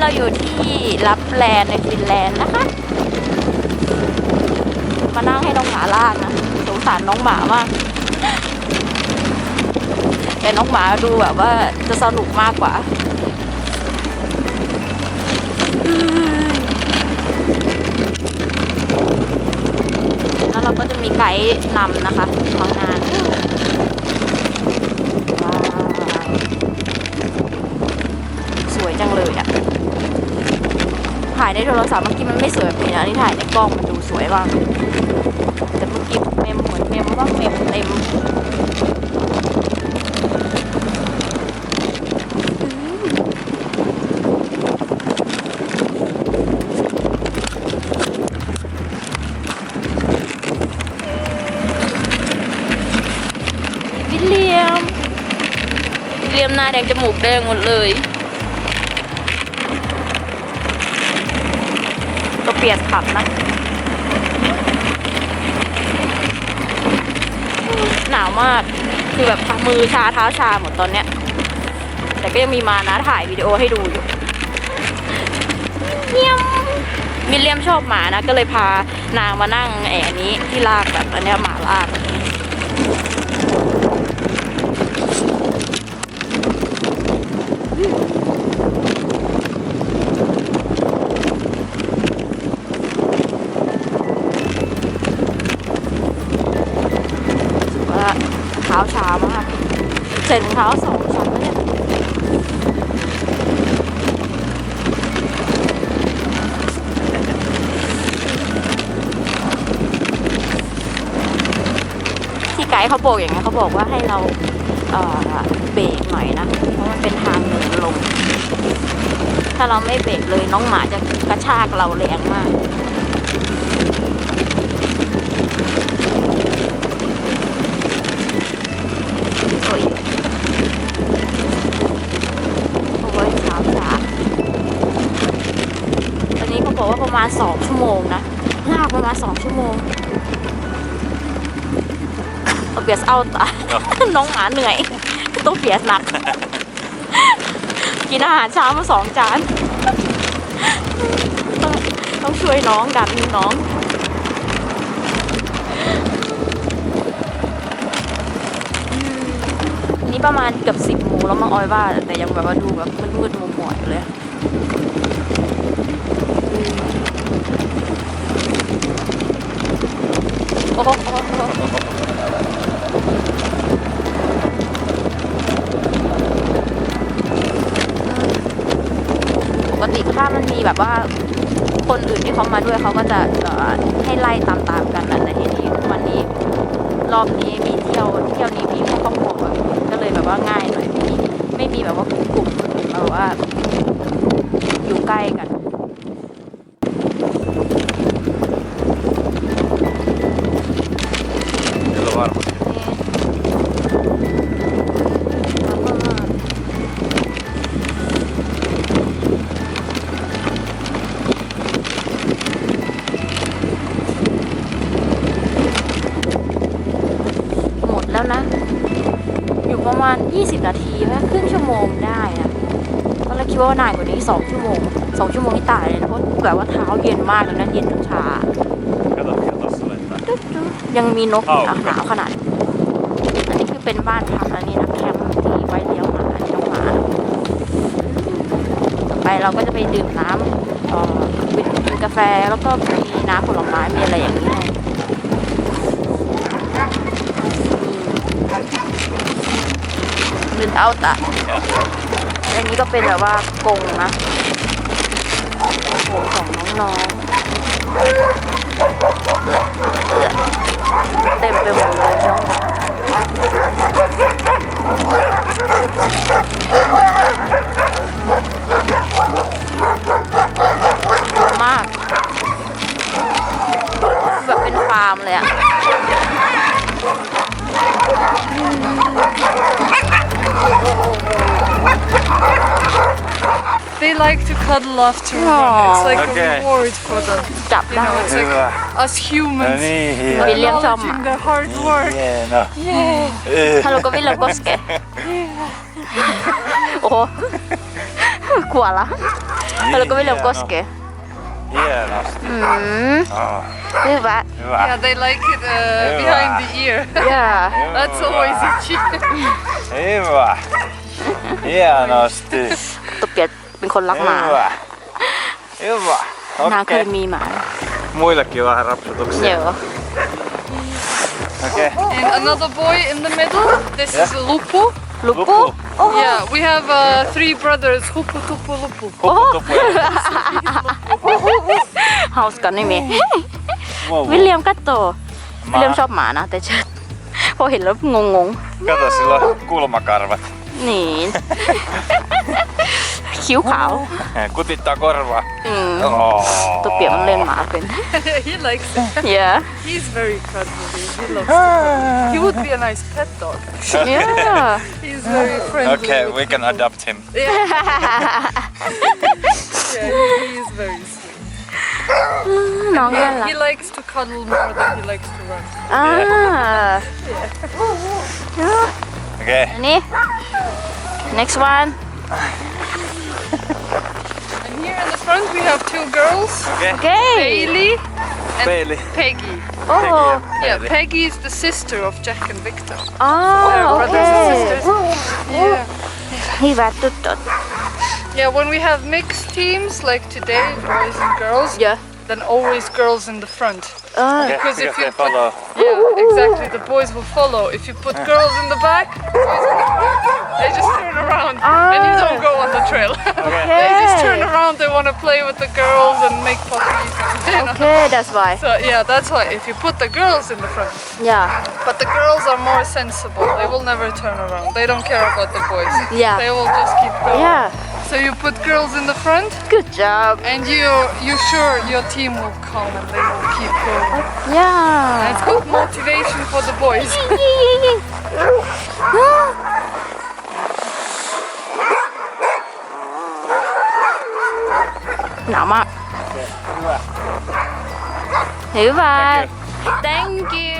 เราอยู่ที่รับแลนในฟินแลนด์นะคะ มานั่งให้น้องหมาลากนะสงสารน้องหมามาก แต่น้องหมาดูแบบว่าจะสนุกมากกว่าแล้วเราก็จะมีไกด์นำนะคะทางงาน ถ่ายในโทรศัพท์เมื่อกี้มันไม่สวยแบบนี้นะนี่ถ่ายในกล้องมันดูสวยมากแต่เมื่อกี้เมมเหมือนเมมว่าเมมเต็มวิลเลียมวิลเลียมหน้าแดงจมูกแดงหมดเลย เปลี่ยนขับนะ หนาวมากคือแบบมือชาเท้าชาหมดตอนเนี้ย แต่ก็ยังมีมานะถ่ายวิดีโอให้ดูอยู่เยี่ยมวิลเลียมชอบหมานะ ก็เลยพานางมานั่งแอนนี้ที่ลากแบบอันเนี้ยหมาลากแาช้ามากใส่รองเท้าสองชั้นแล้วเนี่ยที่ไกด์เขาบอกอย่างนี้เขาบอกว่าให้เราเเบรกหน่อยนะ เพราะมันเป็นทางเนินลง ถ้าเราไม่เบรกเลยน้องหมาจะกระชากเราแรงมาก ณสองชั่วโมงนะลากประมาณสองชั่วโมงเอาเบียสเอาตา น้องหมาเหนื่อยต้องเบียสหนัก กินอาหารเช้ามาสองจาน ต้องต้องช่วยน้องดันน้องนี่ประมาณเกือบสิบโมงแล้วมั้งออยว่า แต่ยังแบบว่าดูแบบมืดๆมัวมัวๆอยู่เลย แบบว่าคนอื่นที่เขามาด้วยเขาก็จะให้ไล่ตามๆกันนะแต่ทีนี้วันนี้รอบนี้มีเที่ยวเที่ยวนี้มีครอบครัวก็เลยแบบว่าง่ายหน่อยไม่มีไม่มีแบบว่ากลุ่มแบบว่าอยู่ใกล้กัน มาณ 20 นาทีไหมครึ่งชั่วโมงได้นะตอนแรกคิดว่านานกว่านี้2ชั่วโมง2ชั่วโมงนี่ตายเลยนะเพราะแบบว่าเท้าเย็นมากเลยนะเย็นทั้งชา Kato, kato vänta. ยังมีนกอีกอะอ้าวหนาวขนาดนี้อันนี้คือเป็นบ้านพักอันนี้นะแคมป์ที่ไว้เลี้ยงหมาน้องหมาต่อไปเราก็จะไปดื่มน้ำเอ่อเป็นเป็นกาแฟแล้วก็มีน้ำผลไม้มีอะไรอย่างนี้ ให้นเอาตะอันนี้ก็เป็นแบบว่ากงนะกรงของน้องๆเต็มไปหมดเลยน้องมาก แบบเป็นฟาร์มเลยอะ They like to cuddle after a Aw. run. It's like Okay. a reward for them. จับ You ได้ know, it's like Hyvä. us humans No niin, hieno. William acknowledging Somma. their hard work. Hieno. Yeah. Eh, ฮัลโหลก็วิลเลมก็สเกตโอ้โหกลัวละ Haluatko William koskea? Hienosti. Mm. Oh, Hyvä. hyvä. Yeah, they like it uh, Hyvä. behind the ear. Yeah. That's always itchy. Hyvä. Hienosti. ตุ๊กเปียกเป็นคนรักหมา Hyvä. Hyvä. นางเคย Okei. มีหมา Muillekin vähän rapsutuksia. เดี๋ยว Okei. And another boy in the middle. This is Lupu. ลู ก Lupu. ปุ๊โอ้โห Yeah, we have uh, three brothers. Hupu, Tupu, Lupu. Huppu tuppu. เฮาส์กันไม่มี Wow. วิลเลียมก็โตวิล Ma- เลียมชอบหมานะ แต่เชิดพอเห็นแล้วงงง Kato, sillä on kulmakarvat. ๆนี่ คิ้วขาว Kutittaa korvaa. อืม Oh. ตัวเปียกมันเล่นหมาเป็น he likes it. yeah He's very cuddly. He loves it. He would be a nice pet dog. yeah He's very friendly. Okay, with we can people. adopt him. Yeah, yeah he, he is very sweet. น้องน่ารัก He likes to cuddle more than he likes to run. อ่า Okay. อันนี้ next one And here in the front we have two girls. Okay. okay. Bailey and Bailey. Peggy. Oh. Peggy yeah, Peggy is the sister of Jack and Victor. Oh, okay. brothers and sisters. Yeah. Yeah, when we have mixed teams like today, boys and girls. Yeah. Then always girls in the front. Oh. yeah. because, because if you put, follow. Yeah, exactly. The boys will follow. If you put ah. girls in the back, boys in the front. They just turn around and you don't go on the ah. trail. Okay. they just turn around, they want to play with the girls and make puppies. You know? Okay, that's why. So yeah, that's why if you put the girls in the front. Yeah. But the girls are more sensible. They will never turn around. They don't care about the boys. Yeah. They will just keep going. Yeah. So you put girls in the front. Good job. And you you sure your team will come and they will keep going. Yeah. That's it's good motivation for the boys. มากฮิวา thank you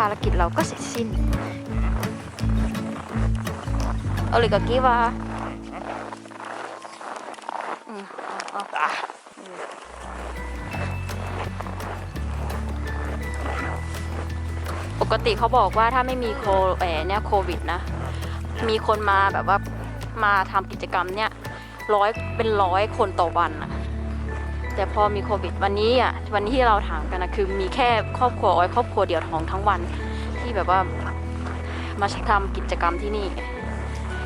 ภารกิจเราก็เสร็จสิ้นเอาเลยกับกี้วาอืมเอาเอาปกติเขาบอกว่าถ้าไม่มีโคแอเนี่ยโควิดนะ มีคนมาแบบว่ามาทำกิจกรรมเนี่ยร้อยเป็นร้อยคนต่อวันอะ แต่พอมีโควิดวันนี้อะวันนี้ที่เราถามกันนะคือมีแค่ครอบครัวอ้อยครอบครัวเดียวของทั้งวัน ที่แบบว่ามาทำกิจกรรมที่นี่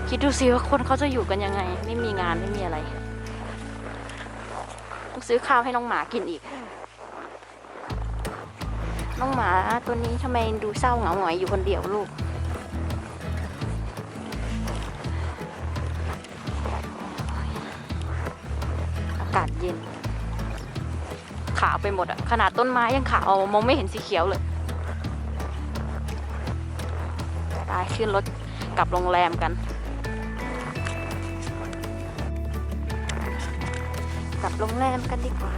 คิดดูสิว่าคนเขาจะอยู่กันยังไง ไม่มีงานไม่มีอะไรต้องซื้อข้าวให้น้องหมากินอีก น้องหมาตัวนี้ทำไมดูเศร้าเหงาหงอยอยู่คนเดียวลูกอากาศเย็น ขาวไปหมดอะขนาดต้นไม้ยังขาวมองไม่เห็นสีเขียวเลยตายขึ้นรถกลับโรงแรมกัน กลับโรงแรมกันดีกว่า